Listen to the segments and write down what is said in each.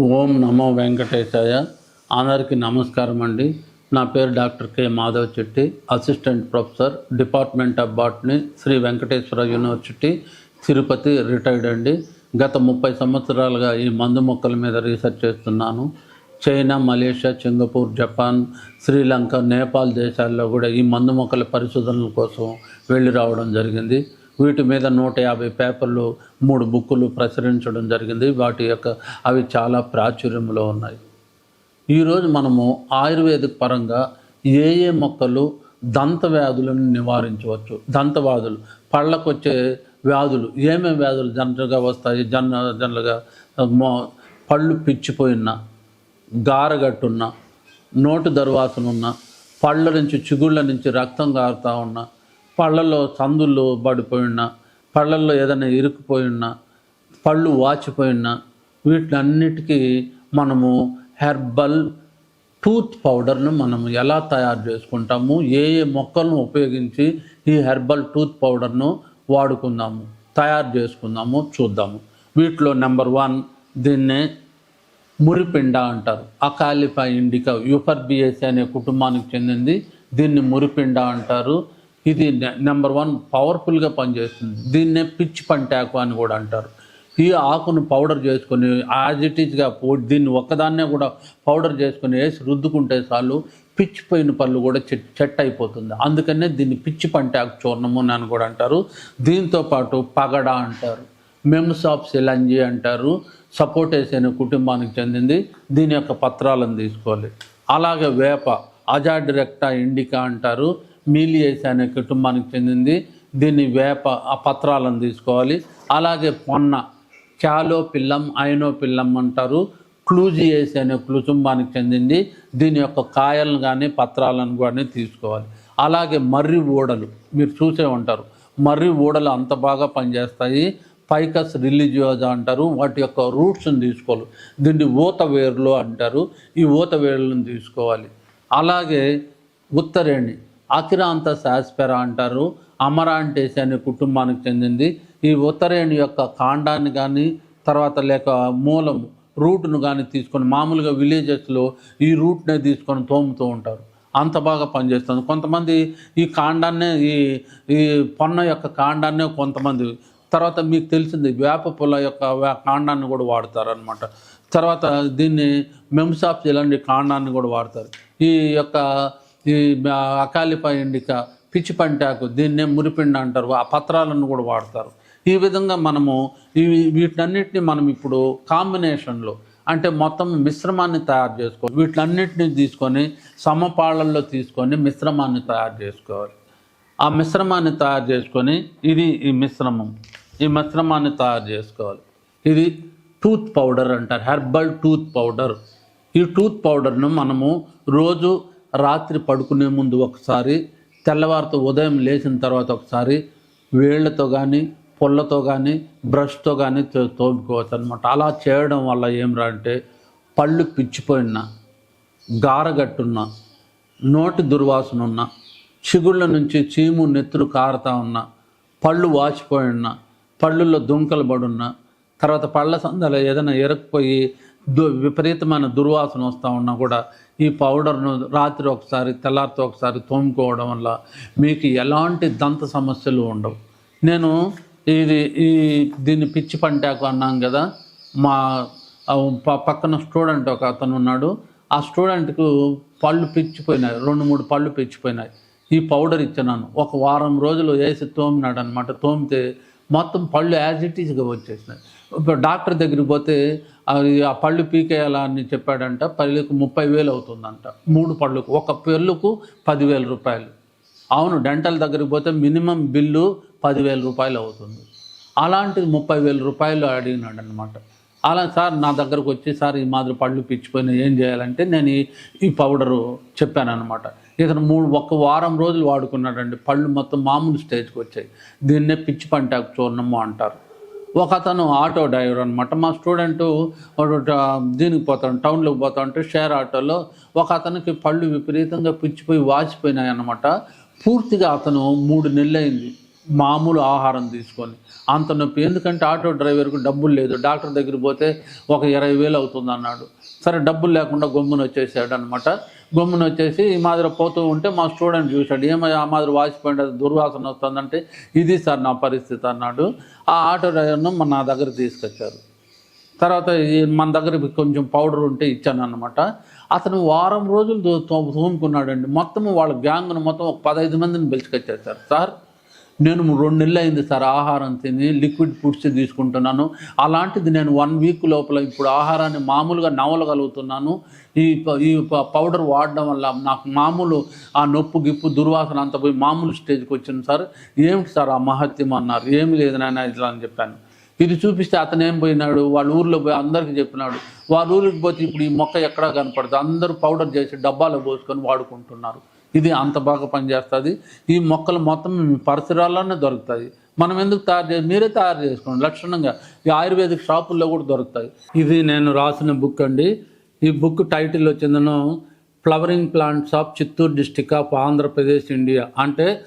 ఓం నమో వెంకటేశాయ. అందరికీ నమస్కారం అండి. నా పేరు doctor K Madhav Chetti assistant professor department of botany Sri Venkateswara university Tirupati retired అండి. గత ముప్పై సంవత్సరాలుగా ఈ మందు మొక్కల మీద రీసెర్చ్ చేస్తున్నాను. China Malaysia Singapore Japan Sri Lanka Nepal దేశాల్లో కూడా ఈ మందు మొక్కల పరిశోధనల కోసం వెళ్ళి రావడం జరిగింది. వీటి మీద నూట యాభై పేపర్లు మూడు బుక్కులు ప్రచురించడం జరిగింది. వాటి యొక్క అవి చాలా ప్రాచుర్యంలో ఉన్నాయి. ఈరోజు మనము ఆయుర్వేదిక పరంగా ఏ ఏ మొక్కలు దంత వ్యాధులను నివారించవచ్చు? దంతవ్యాధులు పళ్ళకు వచ్చే వ్యాధులు ఏమేమి వ్యాధులు జనరల్గా వస్తాయి? జన జనరల్గా మో పళ్ళు పిచ్చిపోయిన గారగట్టున్న నోటు దర్వాసనున్న పళ్ళ నుంచి చిగుళ్ళ నుంచి రక్తం కారుతా ఉన్న పళ్ళల్లో సందులు పడిపోయిన పళ్ళల్లో ఏదైనా ఇరుక్కుపోయిన పళ్ళు వాచిపోయిన వీటినన్నిటికీ మనము హెర్బల్ టూత్ పౌడర్ను మనం ఎలా తయారు చేసుకుంటాము ఏ ఏ మొక్కలను ఉపయోగించి ఈ హెర్బల్ టూత్ పౌడర్ను వాడుకుందాము తయారు చేసుకుందాము చూద్దాము. వీటిలో నెంబర్ వన్ దీన్నే మురిపిండ అంటారు. అకాలిఫా ఇండికా యూపర్బిఎస్ అనే కుటుంబానికి చెందింది. దీన్ని మురిపిండ అంటారు. ఇది నెంబర్ వన్ పవర్ఫుల్గా పనిచేస్తుంది. దీన్నే పిచ్ పంటాకు అని కూడా అంటారు. ఈ ఆకును పౌడర్ చేసుకొని యాజ్ ఇట్ ఈజ్గా దీన్ని ఒక్కదాన్నే కూడా పౌడర్ చేసుకొని వేసి రుద్దుకుంటే చాలు పిచ్చిపోయిన పళ్ళు కూడా చెట్ చెట్ అయిపోతుంది. అందుకనే దీన్ని పిచ్చి పంటాకు చూర్ణము అని కూడా అంటారు. దీంతో పాటు పగడ అంటారు. మెమ్స్ ఆఫ్ సిలంజి అంటారు. సపోర్టేస్ అనే కుటుంబానికి చెందింది. దీని యొక్క పత్రాలను తీసుకోవాలి. అలాగే వేప అజాడిరెక్టా ఇండికా అంటారు. మీలియేస్ అనే కుటుంబానికి చెందింది. దీన్ని వేప ఆ పత్రాలను తీసుకోవాలి. అలాగే పొన్న క్యాలో పిల్లం ఐనో పిల్లం అంటారు క్లూజియేస్ అనే కుటుంబానికి చెందింది. దీని యొక్క కాయలను కానీ పత్రాలను కానీ తీసుకోవాలి. అలాగే మర్రి ఊడలు మీరు చూసే ఉంటారు. మర్రి ఊడలు అంత బాగా పనిచేస్తాయి. పైకస్ రిలీజియోజా అంటారు. వాటి యొక్క రూట్స్ని తీసుకోవాలి. దీన్ని ఊత వేర్లు అంటారు. ఈ ఊత వేర్లను తీసుకోవాలి. అలాగే ఉత్తరేణి అకిరాంత శాస్పెరా అంటారు అమరాంటేసి అనే కుటుంబానికి చెందింది. ఈ ఉత్తరేణి యొక్క కాండాన్ని కానీ తర్వాత లేక మూలం రూట్ను కానీ తీసుకొని మామూలుగా విలేజెస్లో ఈ రూట్నే తీసుకొని తోముతూ ఉంటారు. అంత బాగా పనిచేస్తుంది. కొంతమంది ఈ కాండాన్నే ఈ ఈ పొన్న యొక్క కాండాన్నే కొంతమంది తర్వాత మీకు తెలిసింది వేప పుల్ల యొక్క కాండాన్ని కూడా వాడతారు అనమాట తర్వాత దీన్ని మెమ్సాఫ్ ఇలాంటి కాండాన్ని కూడా వాడతారు. ఈ యొక్క ఈ అకాలిపా ఎండిక పిచ్చి పంటాకు దీన్నే మురిపిండ అంటారు. ఆ పత్రాలను కూడా వాడతారు. ఈ విధంగా మనము ఈ వీటన్నిటిని మనం ఇప్పుడు కాంబినేషన్లో అంటే మొత్తం మిశ్రమాన్ని తయారు చేసుకోవాలి వీటన్నిటిని తీసుకొని సమపాళ్ళల్లో తీసుకొని మిశ్రమాన్ని తయారు చేసుకోవాలి. ఆ మిశ్రమాన్ని తయారు చేసుకొని ఇది ఈ మిశ్రమం. ఈ మిశ్రమాన్ని తయారు చేసుకోవాలి. ఇది టూత్ పౌడర్ అంటారు. Herbal tooth powder. ఈ టూత్ పౌడర్ను మనము రోజు రాత్రి పడుకునే ముందు ఒకసారి తెల్లవారితో ఉదయం లేచిన తర్వాత ఒకసారి వేళ్ళతో కానీ పొల్లతో కానీ బ్రష్తో కానీ తో- తోముకోవచ్చు అనమాట అలా చేయడం వల్ల ఏమిరా అంటే పళ్ళు పిచ్చిపోయిన గారగట్టున్న నోటి దుర్వాసన ఉన్న చిగుళ్ళ నుంచి చీము నెత్తురు కారుతా ఉన్న పళ్ళు వాచిపోయి ఉన్న పళ్ళుల్లో దుంకలు పడున్న తర్వాత పళ్ళ సందలో ఏదైనా ఎరకపోయి దు విపరీతమైన దుర్వాసన వస్తూ ఉన్నా కూడా ఈ పౌడర్ను రాత్రి ఒకసారి తెల్లారితో ఒకసారి తోముకోవడం వల్ల మీకు ఎలాంటి దంత సమస్యలు ఉండవు. నేను ఇది ఈ దీన్ని పిచ్చి పంటాకు అన్నాం కదా మా పక్కన స్టూడెంట్ ఒక అతను ఉన్నాడు. ఆ స్టూడెంట్కు పళ్ళు పిచ్చిపోయినాయి రెండు మూడు పళ్ళు పిచ్చిపోయినాయి. ఈ పౌడర్ ఇచ్చినాను ఒక వారం రోజులు వేసి తోమినాడు అనమాట తోమితే మొత్తం పళ్ళు యాజ్ ఇట్ ఈస్గా వచ్చేసినాయి. ఇప్పుడు డాక్టర్ దగ్గరికి పోతే అది ఆ పళ్ళు పీకేయాలా అని చెప్పాడంట పళ్ళుకు ముప్పై వేలు అవుతుందంట. మూడు పళ్ళకు ఒక పళ్ళుకు పదివేల రూపాయలు. అవును డెంటల్ దగ్గరికి పోతే మినిమం బిల్లు పదివేల రూపాయలు అవుతుంది. అలాంటిది ముప్పై వేల రూపాయలు అడిగినాడు అనమాట అలా సార్ నా దగ్గరకు వచ్చి సార్ ఈ మాదిరి పళ్ళు పిచ్చిపోయినా ఏం చేయాలంటే నేను ఈ ఈ పౌడరు చెప్పాను అనమాట ఇతను మూడు ఒక్క వారం రోజులు వాడుకున్నాడండి. పళ్ళు మొత్తం మామూలు స్టేజ్కి వచ్చాయి. దీన్నే పిచ్చి పంటాకు చూర్ణము అంటారు. ఒక అతను ఆటో డ్రైవర్ అనమాట మా స్టూడెంట్ దీనికి పోతాడు టౌన్లోకి పోతా ఉంటే షేర్ ఆటోలో ఒక అతనికి పళ్ళు విపరీతంగా పిచ్చిపోయి వాచిపోయినాయి అనమాట పూర్తిగా అతను మూడు నెలలు అయింది మామూలు ఆహారం తీసుకొని. అంత నొప్పి. ఎందుకంటే ఆటో డ్రైవర్కి డబ్బులు లేదు. డాక్టర్ దగ్గర పోతే ఒక ఇరవై వేలు అవుతుంది అన్నాడు సరే డబ్బులు లేకుండా గమ్మున వచ్చేసాడు అనమాట గమ్మున వచ్చేసి ఈ మాదిరి పోతూ ఉంటే మా స్టూడెంట్ చూశాడు. ఏమై ఆ మాదిరి వాసిపోయిన దుర్వాసన వస్తుందంటే ఇది సార్ నా పరిస్థితి అన్నాడు. ఆ ఆటో డ్రైవర్ను మన నా దగ్గర తీసుకొచ్చారు. తర్వాత మన దగ్గర కొంచెం పౌడర్ ఉంటే ఇచ్చాను అనమాట అతను వారం రోజులు తో- తో- తోముకున్నాడండి. మొత్తం వాళ్ళ గ్యాంగ్ను మొత్తం ఒక పదహైదు మందిని పిలుచుకొచ్చేసారు సార్ నేను రెండు నెలలు అయింది సార్ ఆహారం తిని లిక్విడ్ ఫుడ్స్ తీసుకుంటున్నాను. అలాంటిది నేను వన్ వీక్ లోపల ఇప్పుడు ఆహారాన్ని మామూలుగా నవలగలుగుతున్నాను. ఈ ఈ పౌడర్ వాడడం వల్ల నాకు మామూలు ఆ నొప్పు గిప్పు దుర్వాసన అంతా పోయి మామూలు స్టేజ్కి వచ్చింది సార్. ఏమిటి సార్ ఆ మహత్యం అన్నారు? ఏమి లేదు నాయన ఇట్లా అని చెప్పాను. ఇది చూపిస్తే అతను ఏం పోయినాడు? వాళ్ళ ఊర్లో పోయి అందరికి చెప్పినాడు. వాళ్ళ ఊరికి పోతే ఇప్పుడు ఈ మొక్క ఎక్కడా కనపడదు. అందరూ పౌడర్ చేసి డబ్బాలో పోసుకొని వాడుకుంటున్నారు. ఇది అంత బాగా పనిచేస్తుంది. ఈ మొక్కలు మొత్తం మీ పరిసరాల్లోనే దొరుకుతాయి. మనం ఎందుకు తయారు చేసి మీరే తయారు చేసుకోండి. లక్షణంగా ఈ ఆయుర్వేదిక్ షాపుల్లో కూడా దొరుకుతాయి. ఇది నేను రాసిన బుక్ అండి. ఈ book title వచ్చిందను flowering plants of Chittoor district of Andhra Pradesh India అంటే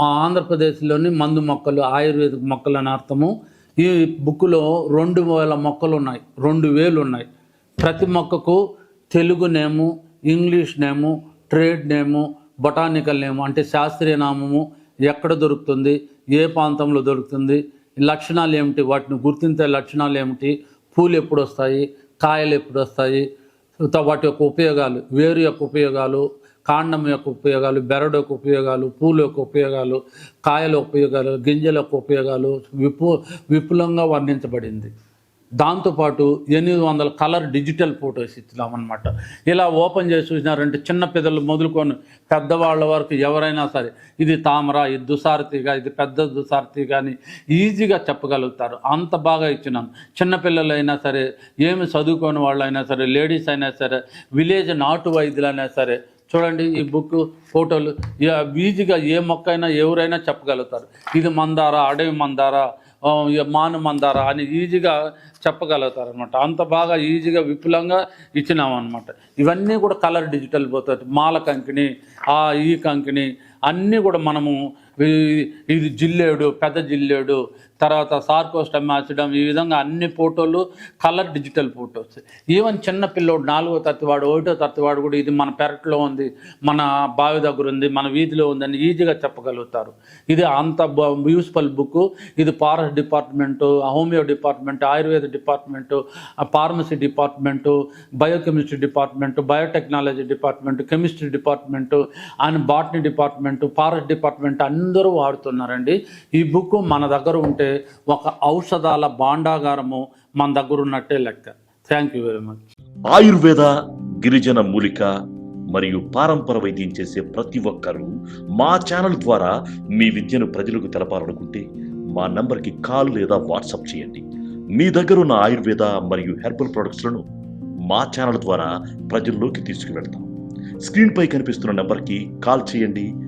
ఆంధ్రప్రదేశ్లోని మందు మొక్కలు ఆయుర్వేదిక్ మొక్కలు అని అర్థము. ఈ బుక్లో రెండు వేల మొక్కలు ఉన్నాయి. రెండు వేలు ఉన్నాయి. ప్రతి మొక్కకు Telugu name English name trade name botanical name అంటే శాస్త్రీయ నామము ఎక్కడ దొరుకుతుంది ఏ ప్రాంతంలో దొరుకుతుంది లక్షణాలు ఏమిటి వాటిని గుర్తించే లక్షణాలు ఏమిటి పూలు ఎప్పుడు వస్తాయి కాయలు ఎప్పుడు వస్తాయి వాటి యొక్క ఉపయోగాలు వేరు యొక్క ఉపయోగాలు కాండం యొక్క ఉపయోగాలు బెరడు యొక్క ఉపయోగాలు పూల యొక్క ఉపయోగాలు కాయల ఉపయోగాలు గింజల యొక్క ఉపయోగాలు విపు విపులంగా వర్ణించబడింది. దాంతోపాటు ఎనిమిది వందల కలర్ డిజిటల్ ఫొటోస్ ఇచ్చినామన్నమాట. ఇలా ఓపెన్ చేసి చూసినారంటే చిన్న పిల్లలు మొదలుకొని పెద్దవాళ్ళ వరకు ఎవరైనా సరే ఇది తామర ఇది దుసారతిగా ఇది పెద్ద దుసారతి కానీ ఈజీగా చెప్పగలుగుతారు. అంత బాగా ఇచ్చినాను చిన్నపిల్లలు అయినా సరే ఏమి చదువుకోని వాళ్ళు అయినా సరే లేడీస్ అయినా సరే విలేజ్ నాటు వైద్యులైనా సరే చూడండి ఈ బుక్ ఫోటోలు ఇక ఈజీగా ఏ మొక్క అయినా ఎవరైనా చెప్పగలుగుతారు. ఇది మందార అడవి మందార ఇక మాను మందార అని ఈజీగా చెప్పగలుగుతారు అనమాట అంత బాగా ఈజీగా విపులంగా ఇచ్చినాం అనమాట ఇవన్నీ కూడా కలర్ డిజిటల్ పోతుంది మాల కంకిని ఆ ఈ కంకిని అన్నీ కూడా మనము ఇది జిల్లేడు పెద్ద జిల్లేడు తర్వాత సార్కోస్టమ్ మార్చడం ఈ విధంగా అన్ని ఫోటోలు కలర్ డిజిటల్ ఫోటోస్. ఈవెన్ చిన్న పిల్లోడు నాలుగో తత్తివాడు ఒకటో తత్తివాడు కూడా ఇది మన పెరట్లో ఉంది మన బావి దగ్గర ఉంది మన వీధిలో ఉందని ఈజీగా చెప్పగలుగుతారు. ఇది అంత యూస్ఫుల్ బుక్ ఇది forest department homeo department Ayurveda department pharmacy department biochemistry department biotechnology department chemistry department and botany department forest department అందరూ వాడుతున్నారండి. ఈ బుక్ మన దగ్గర ఉంటే ఒక ఔషధాల భాండాగారము మన దగ్గర ఉన్నట్టే లెక్క. Thank you very much Ayurveda గిరిజన మూలిక మరియు పారంపర వైద్యం చేసే ప్రతి ఒక్కరూ మా ఛానల్ ద్వారా మీ విద్యను ప్రజలకు తెలపాలనుకుంటే మా నంబర్కి కాల్ లేదా వాట్సాప్ చేయండి. మీ దగ్గర ఉన్న ఆయుర్వేద మరియు హెర్బల్ ప్రొడక్ట్స్లను మా ఛానల్ ద్వారా ప్రజల్లోకి తీసుకువెళ్తాం. స్క్రీన్పై కనిపిస్తున్న నెంబర్కి కాల్ చేయండి.